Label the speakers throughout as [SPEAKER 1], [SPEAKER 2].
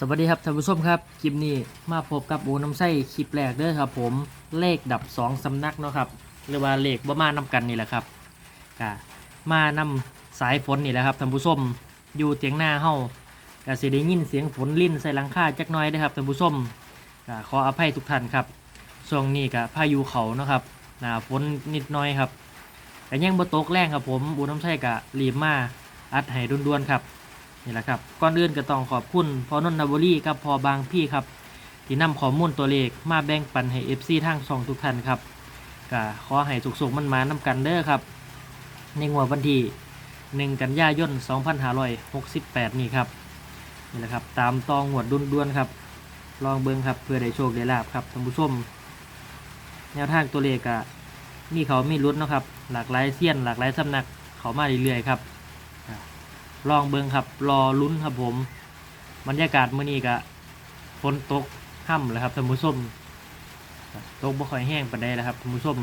[SPEAKER 1] สวัสดีครับท่านผู้ชมครับคลิปนี้มาพบกับอูน้ำไส้คลิปแรกเด้อครับ ผมเลขดับสองสำนักเนาะครับหรือว่าเลขบ่มานำกันนี่แหละครับกะมานำสายฝนนี่แหละครับท่านผู้ชมอยู่เตียงหน้าเฮากะสิได้ยินเสียงฝนลิ่นใส่หลังคาจักน้อยเด้ครับท่านผู้ชมกะขออภัยทุกท่านครับช่วงนี้กะพายุเขาเนาะครับหนาฝนนิดน้อยครับแต่ยังบ่ตกแรงครับผมอูน้ำไส้กะรีบมาอัดให้ด่วนๆครับ นี่แหละครับก่อนอื่นก็ต้องขอบคุณพอนนทบุรีกับพอบางพี่ครับ ที่นำข้อมูลตัวเลขมาแบ่งปันให้ FC ทางช่องทุกท่านครับก็ขอให้สุกๆมันมานำกันเด้อครับ ในงวดวันที่ 1 กันยายน 2568 นี่ครับนี่แหละครับตามตองงวดด้วนๆครับลองเบิ่งครับเพื่อได้โชคได้ลาบครับท่านผู้ชมแนวทางตัวเลขก็มีเขามีรุดเนะครับ หลากหลายเสี้ยน หลากหลายสำนักเขามาเรื่อยๆครับ ลองเบิงครับ รอลุ้นครับผม บรรยากาศเมื้อนี้ก็ฝนตกค่ำแล้วครับท่านผู้ชมตกบ่ค่อยแห้งปานใดแล้วครับท่านผู้ชม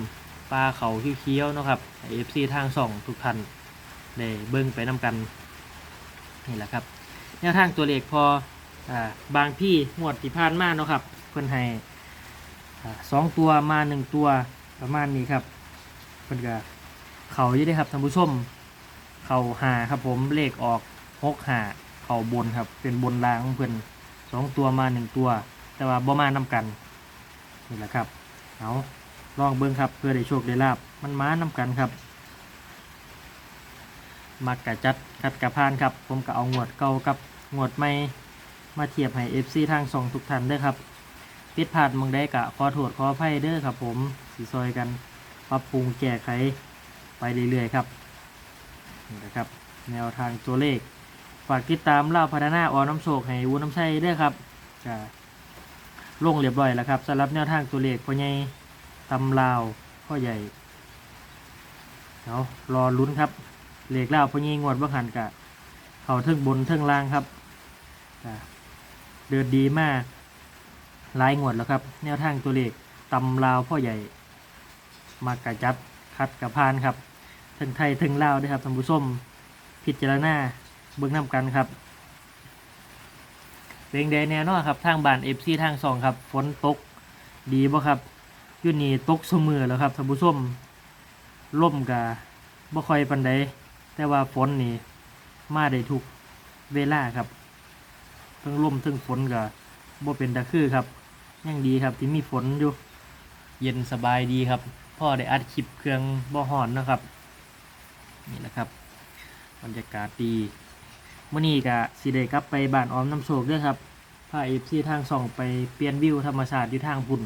[SPEAKER 1] ปลาเขาเขียวๆนะครับเอฟซีทางส่องทุกท่านได้เบิ่งไปนํกันนี่แหละครับแนวทางตัวเลขพออบางพี่งวดที่ผ่านมาเนาะครับเพิ่นให้สองตัวมาหนึ่งตัวประมาณนี้ครับเพิ่นก็เขาอยู่เด้ครับท่านผู้ชม เข่าหาครับผมเลขออกหกหาเข่าบนครับ เป็นบนรางของเพื่อนสองตัวมาหนึ่งตัว แต่ว่าบ่มานำกันนี่แหละครับเอาลองเบิ้งครับเพื่อได้โชคได้ลาบมันม้านำกันครับ มักกะจัดคัดกะพานครับ ผมก็เอางวดเก่ากับงวดใหม่มาเทียบให้ FC ทางสองทุกท่านเด้อครับผิดพลาดมองได้กะขอโทษขออภัยเด้อครับผมสีซอยกัน ปรับปรุงแก้ไขไปเรื่อยๆครับ นะครับ แนวทางตัวเลข ฝากติดตามเล่าพัฒนาออน้ำโศกให้วูน้ำใช้ด้วยครับจะลงเรียบร้อยแล้วครับสำหรับแนวทางตัวเลขพ่อใหญ่ตำลาวพ่อใหญ่เอารอลุ้นครับเลขเล่าพ่อใหญ่งวดบังหันกะเขาเทิงบนเทิงล่างครับจะเดินดีมากหลายงวดแล้วครับ แนวทางตัวเลขตำลาวพ่อใหญ่ มากระจับคัดกระพานครับ ทั้งไทยทั้งลาวด้วยครับท่านผู้ชมพิจารณาเบื้องน้ำกันครับเพลงใดแน่นอนครับทางบ้านเอฟซีทางสองครับฝนตกดีบ่ครับอยุ่นี่ตกเสมอแล้วครับท่านผู้ชมล่มกะบ่ค่อยปันใดแต่ว่าฝนนี่มาได้ทุกเวลาครับทั้งล่มทั้งฝนกะบ่เป็นตะคือครับยังดีครับที่มีฝนอยู่ เย็นสบายดีครับพ่อได้อัดคลิปเครื่องบ่หอนนะครับ นี่แหละครับ บรรยากาศดีมื่อนี้กะสิเดกลับไปบ้านออมน้ำโศกด้วยครับพาเอฟซีทางส่องไปเปลี่ยนวิวธรรมชาติอยู่ทางพุ่น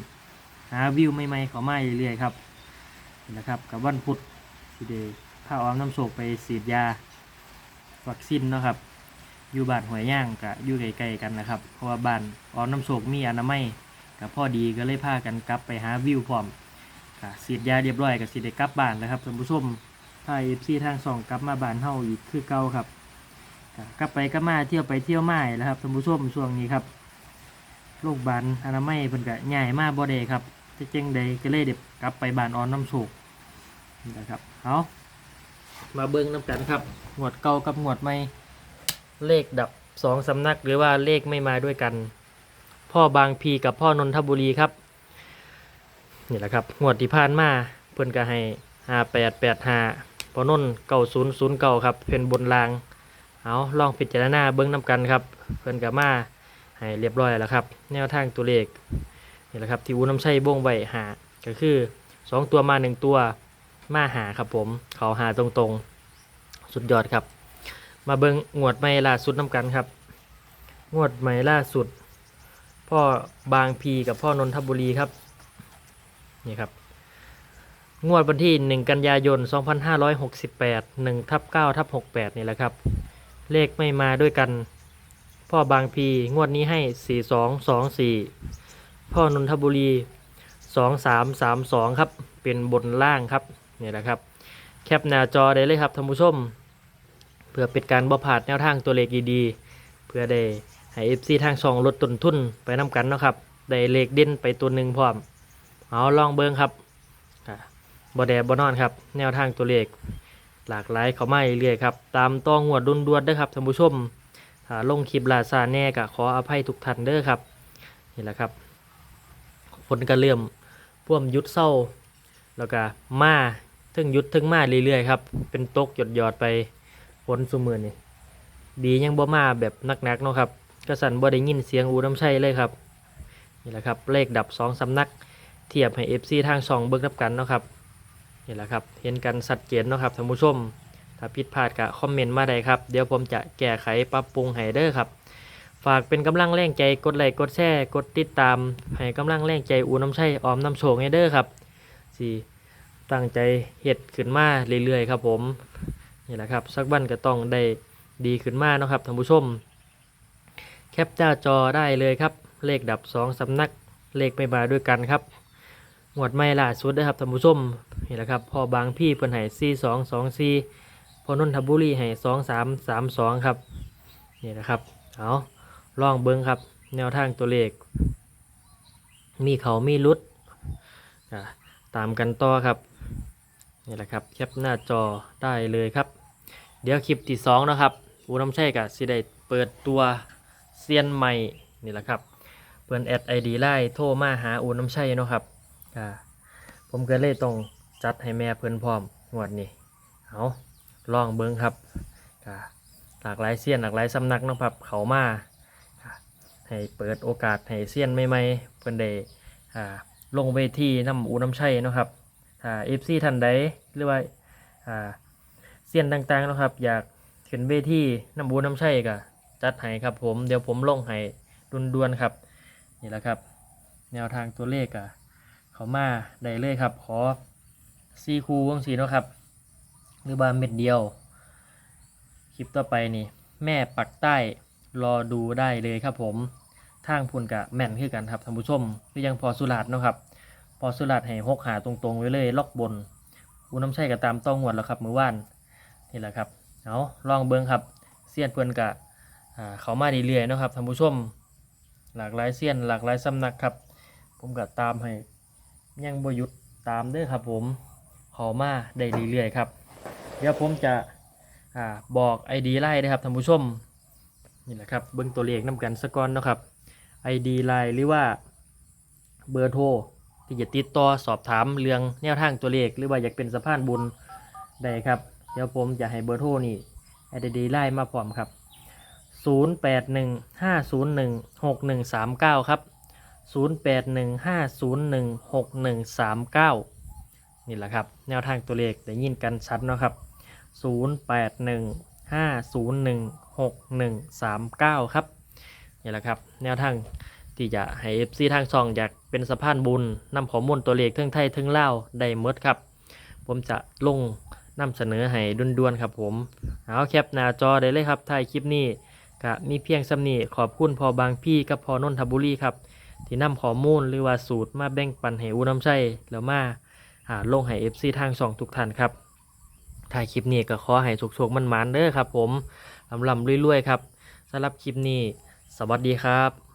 [SPEAKER 1] หาวิวใหม่ๆเขามาเรื่อยๆครับนี่นะครับกับวันพุธสิเดพาออมน้ำโศกไปฉีดยาวัคซีนนะครับ อยู่บ้านหวยย่างกะอยู่ไกลๆกันนะครับ เพราะว่าบ้านออมน้ำโศกมีอนามัยกับพ่อดีก็เลยพากันกลับไปหาวิวพร้อมกะฉีดยาเรียบร้อยกับสิเดกลับบ้านนะครับท่านผู้ชม พาเอฟซีทางสองกลับมาบานเฮาอีกคือเก่าครับกลับไปก็มาเที่ยวไปเที่ยวมาแล้วครับท่านผู้ชมช่วงนี้ครับโรคบาลอนามัยเพิ่นก็ใหญ่มากบ่ได้ครับจะเจ๊งใดก็เลยเด็บกลับไปบานออนน้ำโศกนะครับเอามาเบิ่งน้ำกันครับงวดเก่ากับงวดใหม่เลขดับสองสำนักหรือว่าเลขไม่มาด้วยกัน พ่อบางพีกับพ่อนนทบุรีครับนี่แหละครับงวดที่ผ่านมาเพิ่นก็ให้ห้าแปดแปดห้า ปอนนเก้าศูนย์ศูนย์เก้าครับเป็นบนรางเอาลองพิจารณาเบิ้งน้ำกันครับ เพื่อนกับมาให้เรียบร้อยแล้วครับ แนวทางตัวเลขนี่แหละครับที่อูน้ำใช้บ้งไว้หาก็คือสองตัวมาหนึ่งตัวมาหาครับผมเขาหาตรงๆ สุดยอดครับ มาเบิ้งงวดใหม่ล่าสุดน้ำกันครับ งวดใหม่ล่าสุด พ่อบางพีกับพ่อนนทบุรีครับ นี่ครับ งวดวันที่ 1 กันยายน 2568 1ทับ9ทับ68 นี่แหละครับ เลขไม่มาด้วยกัน พ่อบางพีงวดนี้ให้ 4224 พ่อนนทบุรี 2332 ครับ เป็นบนล่างครับ นี่แหละครับ แคปหน้าจอได้เลยครับท่านผู้ชม เพื่อเป็นการบ่ผาดแนวทางตัวเลขดีๆเพื่อได้ให้ FC ทางช่องลดต้นทุนไปน้ำกันเนาะครับ ได้เลขเด่นไปตัวหนึ่งพร้อม เอาลองเบิ่งครับ บอแดบอนอนครับ แนวทางตัวเลข หลากหลายเขาไมาเรื่อยครับ ตามต้องหวดดุนดวดด้วยครับท่านผู้ชมอ่าลงคลิปลาซาแน่ก็ขออภัยทุกท่านเด้อครับนี่แหละครับฝนก็เริ่มพ่วมยุดเศร้า แล้วก็มาถึงยุดถึงมาเรื่อยๆครับเป็นตกหยดหยอดไปฝนสุมือนี่ดียังบ่มาแบบนักๆเนาะครับกระสันบ่ได้ยินเสียงอูน้ำชัยเลยครับนี่แหละครับเลขดับสองสำนักเทียบให้ FC ทางสองเบิกนับกันเนาะครับ นี่แหละครับ เห็นกันสัดเจนเนาะครับท่านผู้ชม ถ้าผิดพลาดก็คอมเมนต์มาได้ครับ เดี๋ยวผมจะแก้ไขปรับปรุงให้เด้อครับ ฝากเป็นกำลังแรงใจกดไลค์กดแชร์กดติดตาม ให้กำลังแรงใจอูน้ำชัยออมน้ำโชงให้เด้อครับสี่ตั้งใจเฮ็ดขึ้นมาเรื่อยๆครับผมนี่แหละครับสักวันก็ต้องได้ดีขึ้นมาเนาะครับท่านผู้ชม แคปจ้าจอได้เลยครับ เลขดับสองสำนักเลขไม่มาด้วยกันครับ หมวดไม่ล่าสุดนะครับท่านผู้ชมนี่แหละครับพอบางพี่เพิ่นให้ซีสองสองซีพอนนทบุรีให้สองสามสามสองครับนี่นะครับเอาลองเบิ้งครับ แนวทางตัวเลข มีเขามีรุดตามกันต่อครับนี่แหละครับแคปหน้าจอได้เลยครับ เดี๋ยวคลิปที่สองนะครับอูน้ำใช่กับสิได้เปิดตัวเซียนใหม่นี่แหละครับเปิดแอดไอดีไล่โทรมาหาอูน้ำใช่นาะครับ อ่าผมก็เลยต้องจัดให้แม่เพิ่นพร้อมงวดนี้เอาลองเบิ้งครับก็หลากหลายเซียนหลากหลายสำนักนะครับเขามาให้เปิดโอกาสให้เซียนใหม่ๆเพิ่นได้อ่าลงเวทีน้ำอูน้ำชัยนะครับถ้าเอฟซีท่านใดหรือว่าอ่าเซียนต่างๆนะครับ อยากขึ้นเวทีน้ำอูน้ำชัยก็จัดให้ครับผมเดี๋ยวผมลงให้ด่วนๆครับนี่แหละครับ แนวทางตัวเลขอะ เขามาได้เลยครับ ขอซีคูวงสีเนาะครับ หรือบาเม็ดเดียว คลิปต่อไปนี่ แม่ปักใต้รอดูได้เลยครับผมทางพุ่นกะแม่นคือกันครับท่านผู้ชมคือยังพอสุราษฎร์เนาะครับ พอสุราษฎร์ให้หกหาตรงๆไว้เลย ล็อกบนอูน้ำใช่กับตามต้องหวดแล้วครับมือว่านนี่แหละครับเอาลองเบิ้งครับเซียนเพื่อนกะอ่าเขามาดีเรื่อยนะครับท่านผู้ชม หลากหลายเซียนหลากหลายสำนักครับ ผมก็ตามให้ ยังบหยุดตามเด้อครับผมขามาได้เรื่อยๆครับ เดี๋ยวผมจะอาบอก ID ไล่นะครับท่านผู้ชมนี่แหละครับเบิ้งตัวเลขน้ำกันสกอนเนาะครับ ID ไลน์หรือว่าเบอร์โทรที่จะติดต่อสอบถามเรื่องแนวทางตัวเลข หรือว่าอยากเป็นสะพานบุญได้ครับ เดี๋ยวผมจะให้เบอร์โทรนี่ ID ไล่มาพร้อมครับ 0815016139 ครับ 0815016139 นี่แหละครับ แนวทางตัวเลขได้ยินกันชัดเนาะครับ 0815016139 ครับ นี่แหละครับ แนวทางที่จะให้ FC ทางช่องอยากเป็นสะพานบุญนำข้อมูลตัวเลขทั้งไทยทั้งลาวได้หมดครับ ผมจะลงนำเสนอให้ด่วนๆครับผมเอาแคปหน้าจอได้เลยครับถ่ายคลิปนี้ก็มีเพียงสำนีขอบคุณพอบางพี่กับพอนนทบุรีครับ ที่นำข้อมูลหรือว่าสูตรมาแบ่งปันให้อูน้ำใช้แล้วมาหาลงให้ FC ทางสองทุกท่านครับถ่ายคลิปนี้ก็ขอให้สุกๆมันๆเด้อครับ ผมลำลำๆรวยๆครับสำหรับคลิปนี้ สวัสดีครับ